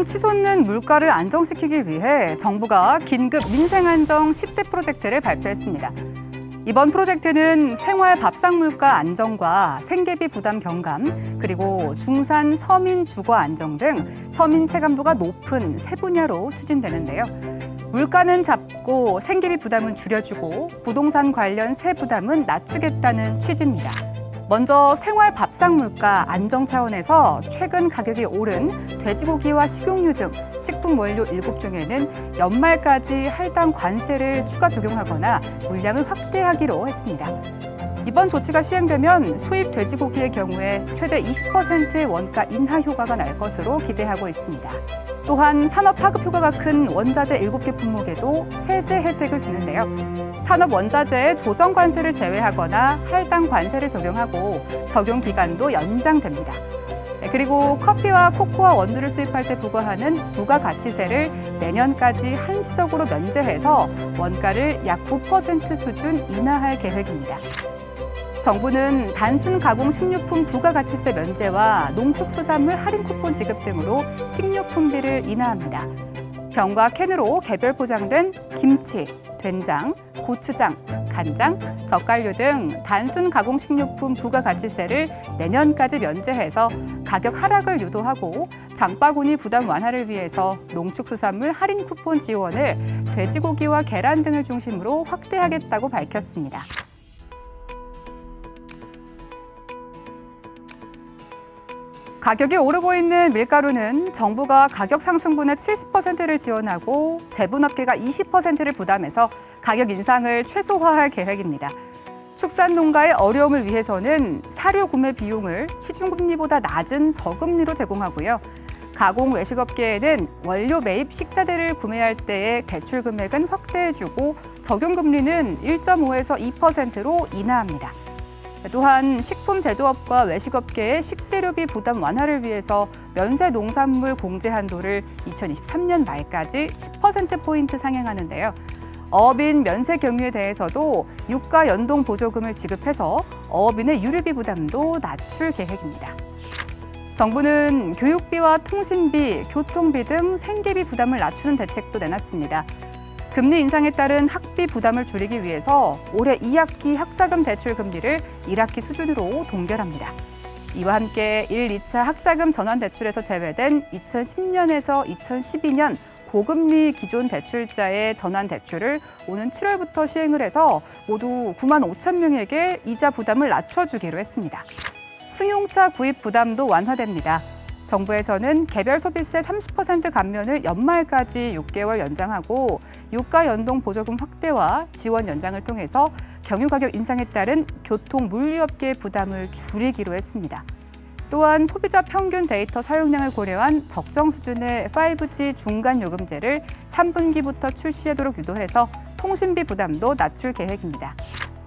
오르는 치솟는 물가를 안정시키기 위해 정부가 긴급 민생안정 10대 프로젝트를 발표했습니다. 이번 프로젝트는 생활 밥상 물가 안정과 생계비 부담 경감, 그리고 중산 서민 주거 안정 등 서민 체감도가 높은 세 분야로 추진되는데요. 물가는 잡고 생계비 부담은 줄여주고 부동산 관련 세 부담은 낮추겠다는 취지입니다. 먼저 생활 밥상 물가 안정 차원에서 최근 가격이 오른 돼지고기와 식용유 등 식품 원료 일곱 종에는 연말까지 할당 관세를 추가 적용하거나 물량을 확대하기로 했습니다. 이번 조치가 시행되면 수입 돼지고기의 경우에 최대 20%의 원가 인하 효과가 날 것으로 기대하고 있습니다. 또한 산업 파급 효과가 큰 원자재 7개 품목에도 세제 혜택을 주는데요. 산업 원자재의 조정 관세를 제외하거나 할당 관세를 적용하고 적용 기간도 연장됩니다. 네, 그리고 커피와 코코아 원두를 수입할 때 부과하는 부가가치세를 내년까지 한시적으로 면제해서 원가를 약 9% 수준 인하할 계획입니다. 정부는 단순 가공 식료품 부가가치세 면제와 농축수산물 할인 쿠폰 지급 등으로 식료품비를 인하합니다. 병과 캔으로 개별 포장된 김치, 된장, 고추장, 간장, 젓갈류 등 단순 가공 식료품 부가가치세를 내년까지 면제해서 가격 하락을 유도하고 장바구니 부담 완화를 위해서 농축수산물 할인 쿠폰 지원을 돼지고기와 계란 등을 중심으로 확대하겠다고 밝혔습니다. 가격이 오르고 있는 밀가루는 정부가 가격 상승분의 70%를 지원하고 제분업계가 20%를 부담해서 가격 인상을 최소화할 계획입니다. 축산 농가의 어려움을 위해서는 사료 구매 비용을 시중금리보다 낮은 저금리로 제공하고요. 가공 외식업계에는 원료 매입 식자재를 구매할 때의 대출 금액은 확대해주고 적용 금리는 1.5에서 2%로 인하합니다. 또한 식품 제조업과 외식업계의 식재료비 부담 완화를 위해서 면세 농산물 공제 한도를 2023년 말까지 10%포인트 상향하는데요. 어업인 면세 경유에 대해서도 유가 연동 보조금을 지급해서 어업인의 유류비 부담도 낮출 계획입니다. 정부는 교육비와 통신비, 교통비 등 생계비 부담을 낮추는 대책도 내놨습니다. 금리 인상에 따른 학비 부담을 줄이기 위해서 올해 2학기 학자금 대출 금리를 1학기 수준으로 동결합니다. 이와 함께 1, 2차 학자금 전환 대출에서 제외된 2010년에서 2012년 고금리 기존 대출자의 전환 대출을 오는 7월부터 시행을 해서 모두 9만 5천 명에게 이자 부담을 낮춰주기로 했습니다. 승용차 구입 부담도 완화됩니다. 정부에서는 개별 소비세 30% 감면을 연말까지 6개월 연장하고 유가 연동 보조금 확대와 지원 연장을 통해서 경유 가격 인상에 따른 교통 물류업계의 부담을 줄이기로 했습니다. 또한 소비자 평균 데이터 사용량을 고려한 적정 수준의 5G 중간 요금제를 3분기부터 출시하도록 유도해서 통신비 부담도 낮출 계획입니다.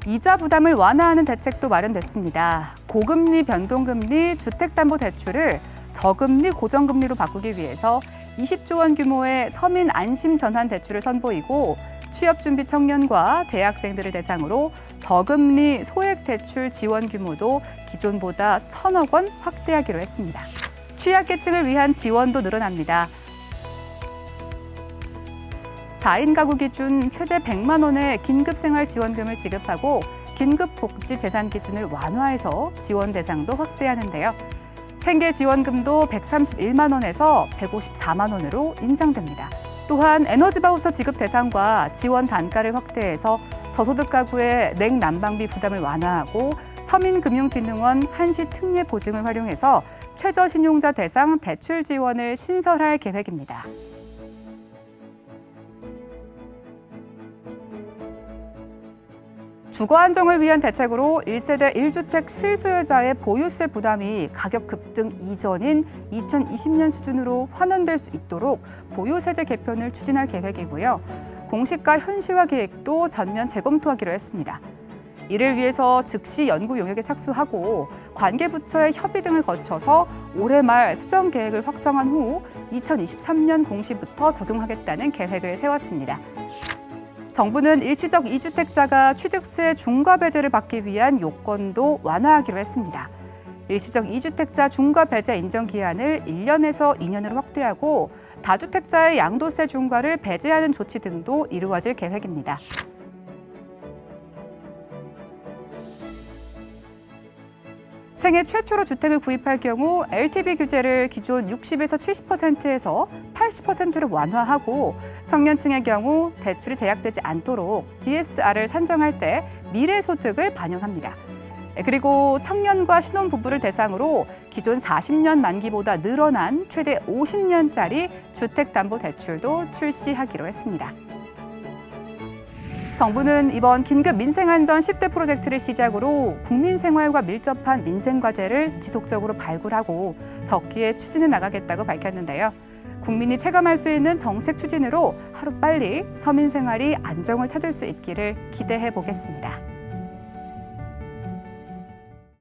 이자 부담을 완화하는 대책도 마련됐습니다. 고금리 변동금리 주택담보대출을 저금리 고정금리로 바꾸기 위해서 20조 원 규모의 서민 안심 전환 대출을 선보이고 취업 준비 청년과 대학생들을 대상으로 저금리 소액 대출 지원 규모도 기존보다 천억 원 확대하기로 했습니다. 취약계층을 위한 지원도 늘어납니다. 4인 가구 기준 최대 100만 원의 긴급생활 지원금을 지급하고 긴급복지 재산 기준을 완화해서 지원 대상도 확대하는데요. 생계 지원금도 131만 원에서 154만 원으로 인상됩니다. 또한 에너지 바우처 지급 대상과 지원 단가를 확대해서 저소득 가구의 냉난방비 부담을 완화하고 서민금융진흥원 한시 특례 보증을 활용해서 최저신용자 대상 대출 지원을 신설할 계획입니다. 주거 안정을 위한 대책으로 1세대 1주택 실소유자의 보유세 부담이 가격 급등 이전인 2020년 수준으로 환원될 수 있도록 보유세제 개편을 추진할 계획이고요. 공시가 현실화 계획도 전면 재검토하기로 했습니다. 이를 위해서 즉시 연구 용역에 착수하고 관계 부처의 협의 등을 거쳐서 올해 말 수정 계획을 확정한 후 2023년 공시부터 적용하겠다는 계획을 세웠습니다. 정부는 일시적 이주택자가 취득세 중과 배제를 받기 위한 요건도 완화하기로 했습니다. 일시적 2주택자 중과 배제 인정 기한을 1년에서 2년으로 확대하고 다주택자의 양도세 중과를 배제하는 조치 등도 이루어질 계획입니다. 생애 최초로 주택을 구입할 경우 LTV 규제를 기존 60에서 70%에서 80%로 완화하고 청년층의 경우 대출이 제약되지 않도록 DSR을 산정할 때 미래 소득을 반영합니다. 그리고 청년과 신혼부부를 대상으로 기존 40년 만기보다 늘어난 최대 50년짜리 주택담보대출도 출시하기로 했습니다. 정부는 이번 긴급 민생안전 10대 프로젝트를 시작으로 국민 생활과 밀접한 민생 과제를 지속적으로 발굴하고 적기에 추진해 나가겠다고 밝혔는데요. 국민이 체감할 수 있는 정책 추진으로 하루빨리 서민 생활이 안정을 찾을 수 있기를 기대해 보겠습니다.